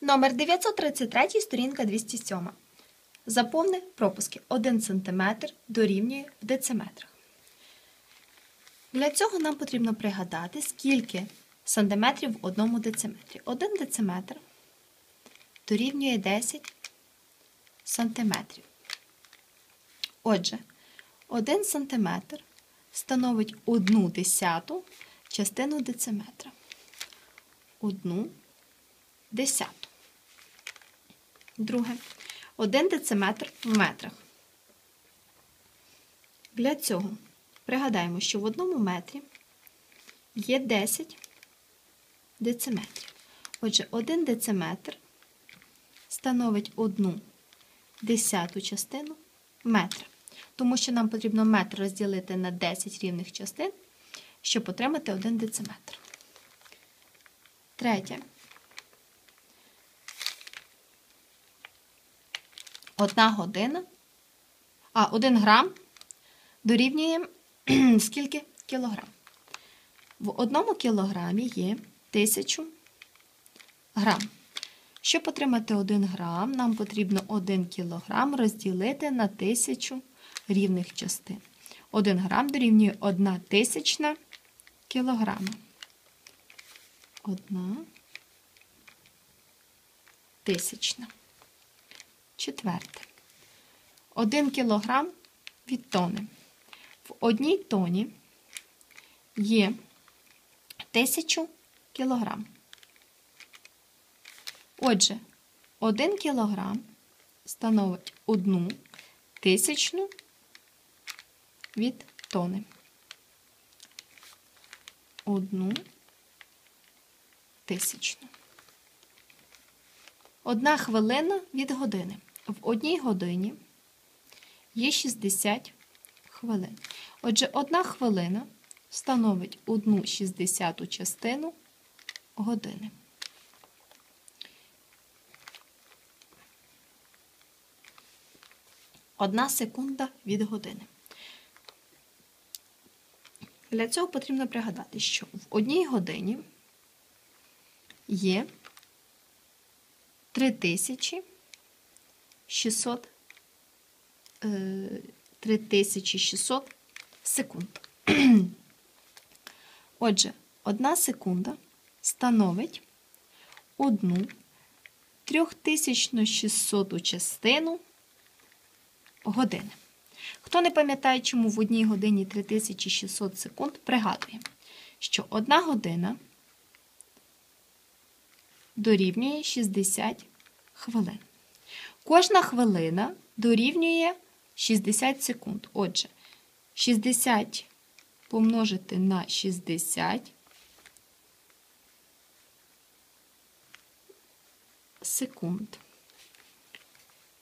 Номер 933, сторінка 207. Заповни пропуски 1 см дорівнює в дециметрах. Для цього нам потрібно пригадати, скільки сантиметрів в одному дециметрі. 1 дециметр дорівнює 10 сантиметрів. Отже, 1 сантиметр становить 1 десяту частину дециметра. 1 десяту. Друге. 1 дециметр в метрах. Для цього пригадаємо, що в одному метрі є 10 дециметрів. Отже, 1 дециметр становить 1 десяту частину метра. Тому що нам потрібно метр розділити на 10 рівних частин, щоб отримати 1 дециметр. Третє. Одна година, а 1 грам дорівнює скільки кілограм? В одному кілограмі є 1000 грам. Щоб отримати 1 грам, нам потрібно 1 кілограм розділити на 1000 рівних частин. 1 грам дорівнює 1 тисячна кілограма. 1 тисячна. Четверте. 1 кілограм від тони. В одній тоні є 1000 кілограм. Отже, 1 кілограм становить 1 тисячну від тони. 1 тисячну. Одна хвилина від години. В одній годині є 60 хвилин. Отже, одна хвилина становить одну 60 частину години. Одна секунда від години. Для цього потрібно пригадати, що в одній годині є 3600, е, 3600 секунд. Отже, одна секунда становить одну 3600 частину години. Хто не пам'ятає, чому в одній годині 3600 секунд, пригадує, що одна година дорівнює 60 хвилин. Кожна хвилина дорівнює 60 секунд. Отже, 60 помножити на 60 секунд.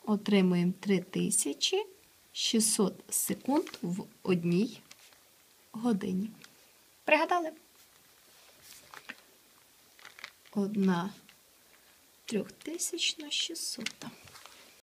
Отримуємо 3600 секунд в одній годині. Пригадали? Одна трьохтисячна шістсота.